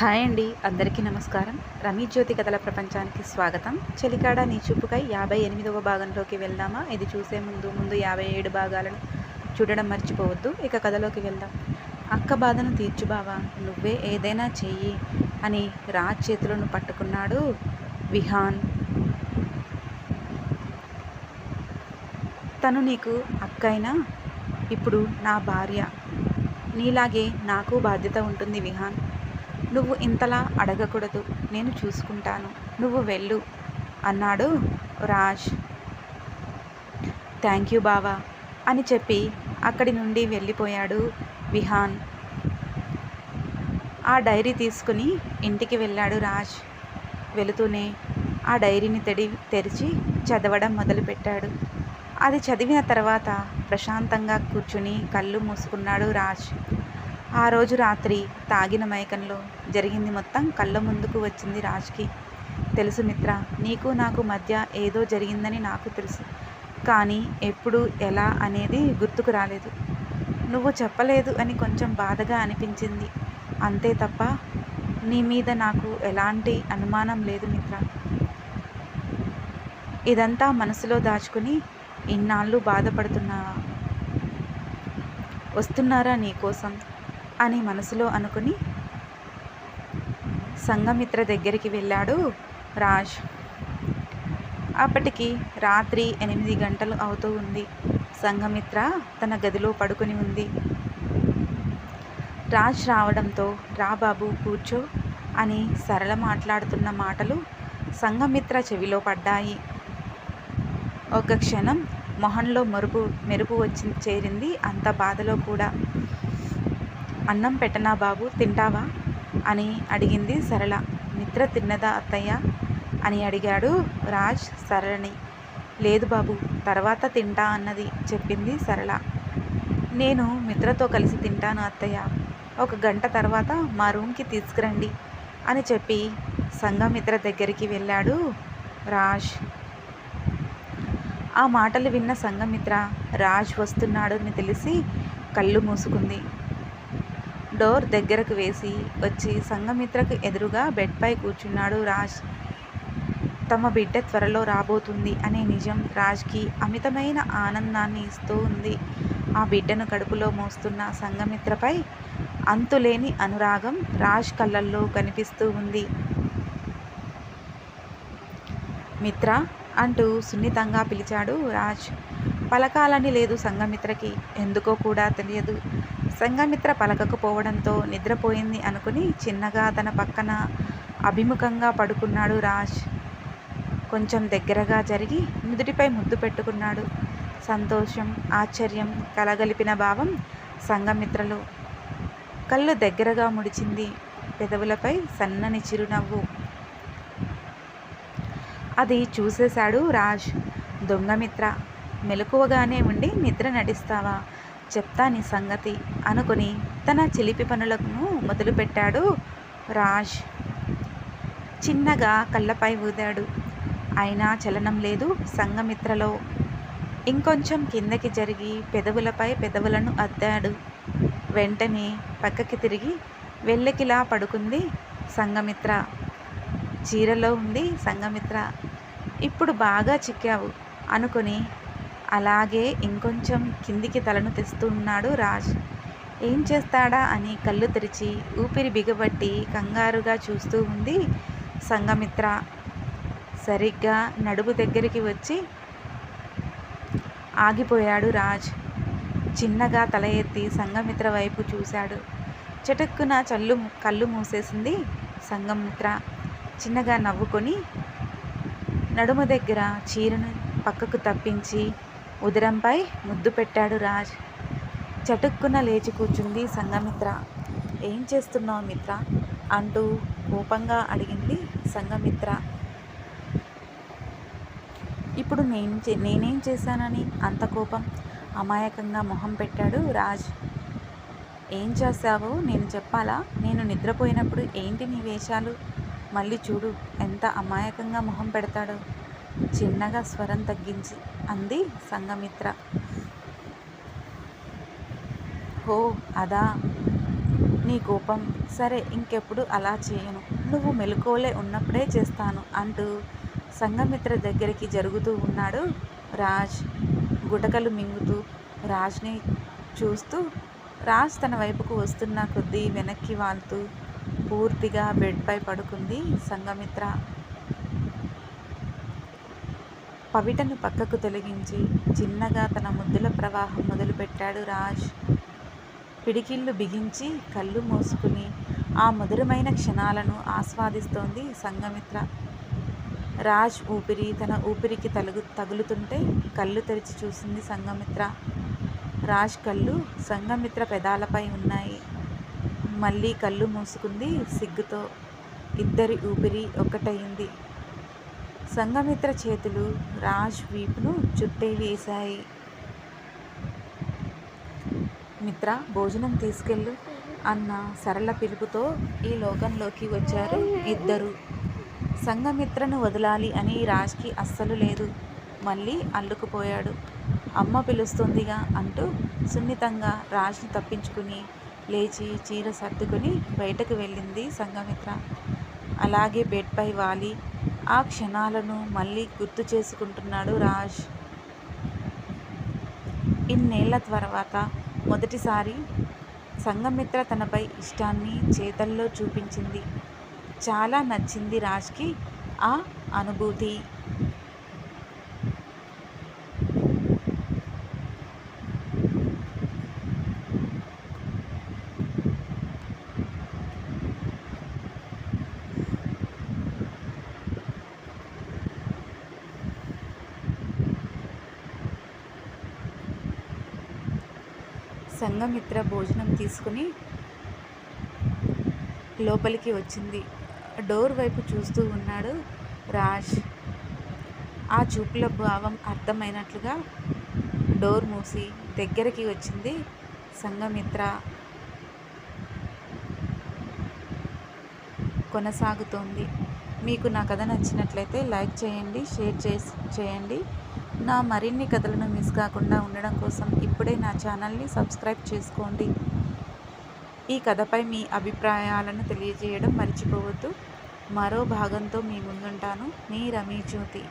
Hi అండి అందరికీ నమస్కారం. రమీ జ్యోతి కథల ప్రపంచానికి స్వాగతం. చెలికాడ నీ చూపుకై యాభై ఎనిమిదవ భాగంలోకి వెళ్దామా? ఇది చూసే ముందు ముందు యాభై ఏడు భాగాలను చూడడం మర్చిపోవద్దు. ఇక కథలోకి వెళ్దాం. అక్క బాధను తీర్చు బావా నువ్వే ఏదైనా చెయ్యి అని రాజ్ చేతులను పట్టుకున్నాడు విహాన్. తను నీకు అక్కైనా? ఇప్పుడు నా భార్య. నీలాగే నాకు బాధ్యత ఉంటుంది విహాన్. నువ్వు ఇంతలా అడగకూడదు నేను చూసుకుంటాను నువ్వు వెళ్ళు అన్నాడు రాజ్. థ్యాంక్ యూ బావా అని చెప్పి అక్కడి నుండి వెళ్ళిపోయాడు విహాన్. ఆ డైరీ తీసుకుని ఇంటికి వెళ్ళాడు రాజ్. వెళుతూనే ఆ డైరీని తెడి తెరిచి చదవడం మొదలుపెట్టాడు. అది చదివిన తర్వాత ప్రశాంతంగా కూర్చుని కళ్ళు మూసుకున్నాడు రాజ్. ఆ రోజు రాత్రి తాగిన మైకంలో జరిగింది మొత్తం కళ్ళ ముందుకు వచ్చింది రాజ్కి. తెలుసు మిత్ర నీకు నాకు మధ్య ఏదో జరిగిందని నాకు తెలుసు. కానీ ఎప్పుడు ఎలా అనేది గుర్తుకు రాలేదు. నువ్వు చెప్పలేదు అని కొంచెం బాధగా అనిపించింది. అంతే తప్ప నీ మీద నాకు ఎలాంటి అనుమానం లేదు మిత్ర. ఇదంతా మనసులో దాచుకుని ఇన్నాళ్ళు బాధపడుతున్నావా? వస్తున్నారా నీకోసం అని మనసులో అనుకుని సంఘమిత్ర దగ్గరికి వెళ్ళాడు రాజ్. అప్పటికి రాత్రి ఎనిమిది గంటలు అవుతూ ఉంది. సంఘమిత్ర తన గదిలో పడుకొని ఉంది. రాజ్ రావడంతో రా బాబు కూర్చో అని సరళ మాట్లాడుతున్న మాటలు సంఘమిత్ర చెవిలో పడ్డాయి. ఒక క్షణం మొహంలో మరుపు మెరుపు వచ్చి చేరింది అంత బాధలో కూడా. అన్నం పెట్టనా బాబు తింటావా? అని అడిగింది సరళ. మిత్ర తిన్నదా అత్తయ్య? అని అడిగాడు రాజ్ సరళని. లేదు బాబు తర్వాత తింటా అన్నది చెప్పింది సరళ. నేను మిత్రతో కలిసి తింటాను అత్తయ్య. ఒక గంట తర్వాత మా రూమ్కి తీసుకురండి అని చెప్పి సంఘమిత్ర దగ్గరికి వెళ్ళాడు రాజ్. ఆ మాటలు విన్న సంఘమిత్ర రాజ్ వస్తున్నాడని తెలిసి కళ్ళు మూసుకుంది. డోర్ దగ్గరకు వేసి వచ్చి సంఘమిత్రకు ఎదురుగా బెడ్పై కూర్చున్నాడు రాజ్. తమ బిడ్డ త్వరలో రాబోతుంది అనే నిజం రాజ్కి అమితమైన ఆనందాన్ని ఇస్తూ ఉంది. ఆ బిడ్డను కడుపులో మోస్తున్న సంఘమిత్రపై అంతులేని అనురాగం రాజ్ కళ్ళల్లో కనిపిస్తూ ఉంది. మిత్ర అంటూ సున్నితంగా పిలిచాడు రాజ్. పలకాలని లేదు సంఘమిత్రకి. ఎందుకో కూడా తెలియదు. సంఘమిత్ర పలకకపోవడంతో నిద్రపోయింది అనుకుని చిన్నగా తన పక్కన అభిముఖంగా పడుకున్నాడు రాజ్. కొంచెం దగ్గరగా జరిగి నుదుటిపై ముద్దు పెట్టుకున్నాడు. సంతోషం ఆశ్చర్యం కలగలిపిన భావం సంఘమిత్రలు. కళ్ళు దగ్గరగా ముడిచింది పెదవులపై సన్నని చిరునవ్వు. అది చూసేశాడు రాజ్. దొంగమిత్ర మెలకువగానే ఉండి నిద్ర నటిస్తావా? చెప్తా నీ సంగతి అనుకుని తన చిలిపి పనులను మొదలుపెట్టాడు రాజ్. చిన్నగా కళ్ళపై ఊదాడు. అయినా చలనం లేదు సంఘమిత్రలో. ఇంకొంచెం కిందకి జరిగి పెదవులపై పెదవులను అద్దాడు. వెంటనే పక్కకి తిరిగి వెళ్ళకిలా పడుకుంది సంఘమిత్ర. చీరలో ఉంది సంఘమిత్ర. ఇప్పుడు బాగా చిక్కావు అనుకుని అలాగే ఇంకొంచెం కిందికి తలను తెస్తున్నాడు రాజ్. ఏం చేస్తాడా అని కళ్ళు తెరిచి ఊపిరి బిగబట్టి కంగారుగా చూస్తూ ఉంది సంఘమిత్ర. సరిగ్గా నడుము దగ్గరికి వచ్చి ఆగిపోయాడు రాజ్. చిన్నగా తల ఎత్తి సంఘమిత్ర వైపు చూశాడు. చటుక్కున చల్లు కళ్ళు మూసేసింది సంఘమిత్ర. చిన్నగా నవ్వుకొని నడుము దగ్గర చీరను పక్కకు తప్పించి ఉదరంపై ముద్దు పెట్టాడు రాజ్. చటుక్కున లేచి కూర్చుంది సంఘమిత్ర. ఏం చేస్తున్నావు మిత్ర? అంటూ కోపంగా అడిగింది సంఘమిత్ర. ఇప్పుడు నేను చే నేనేం చేశానని? అంత కోపం అమాయకంగా మొహం పెట్టాడు రాజ్. ఏం చేశావో నేను చెప్పాలా? నేను నిద్రపోయినప్పుడు ఏంటి నీ వేషాలు? మళ్ళీ చూడు ఎంత అమాయకంగా మొహం పెడతాడో. చిన్నగా స్వరం తగ్గించి అంది సంఘమిత్ర. ఓ అదా. నీ కోపం. సరే ఇంకెప్పుడు అలా చేయను. నువ్వు మెలకువలే ఉన్నప్పుడే చేస్తాను అంటూ సంఘమిత్ర దగ్గరికి జరుగుతూ ఉన్నాడు రాజ్. గుటకలు మింగుతూ రాజ్ని చూస్తూ రాజ్ తన వైపుకు వస్తున్న కొద్దీ వెనక్కి వాళ్తూ పూర్తిగా బెడ్పై పడుకుంది సంఘమిత్ర. పవిటను పక్కకు తొలగించి చిన్నగా తన ముద్దుల ప్రవాహం మొదలుపెట్టాడు రాజ్. పిడికిళ్ళు బిగించి కళ్ళు మూసుకుని ఆ మధురమైన క్షణాలను ఆస్వాదిస్తోంది సంఘమిత్ర. రాజ్ ఊపిరి తన ఊపిరికి తలుగు తగులుతుంటే కళ్ళు తెరిచి చూసింది సంఘమిత్ర. రాజ్ కళ్ళు సంఘమిత్ర పెదాలపై ఉన్నాయి. మళ్ళీ కళ్ళు మూసుకుంది సిగ్గుతో. ఇద్దరి ఊపిరి ఒక్కటయింది. సంఘమిత్ర చేతులు రాజ్ వీపును చుట్టే వేశాయి. మిత్ర భోజనం తీసుకెళ్ళు అన్న సరళ పిలుపుతో ఈ లోకంలోకి వచ్చారు ఇద్దరు. సంఘమిత్రను వదలాలి అని రాజ్కి అస్సలు లేదు. మళ్ళీ అల్లుకుపోయాడు. అమ్మ పిలుస్తుందిగా అంటూ సున్నితంగా రాజ్ని తప్పించుకుని లేచి చీర సర్దుకుని బయటకు వెళ్ళింది సంఘమిత్ర. అలాగే బెడ్పై వాలి ఆ క్షణాలను మళ్ళీ గుర్తు చేసుకుంటున్నాడు రాజ్. ఇన్నేళ్ళ తర్వాత మొదటిసారి సంఘమిత్ర తనపై ఇష్టాన్ని చేతల్లో చూపించింది. చాలా నచ్చింది రాజ్కి ఆ అనుభూతి. సంఘమిత్ర భోజనం తీసుకుని లోపలికి వచ్చింది. డోర్ వైపు చూస్తూ ఉన్నాడు రాజ్. ఆ చూపుల భావం అర్థమైనట్లుగా డోర్ మూసి దగ్గరికి వచ్చింది సంఘమిత్ర. కొనసాగుతోంది. మీకు నా కథ నచ్చినట్లయితే లైక్ చేయండి షేర్ చేసి చేయండి. నా మరిన్ని కథలను మిస్ కాకుండా ఉండడం కోసం ఇప్పుడే నా ఛానల్ని సబ్స్క్రైబ్ చేసుకోండి. ఈ కథపై మీ అభిప్రాయాలను తెలియజేయడం మర్చిపోవద్దు. మరో భాగంతో మీ ముందుంటాను. మీ రమీ జ్యోతి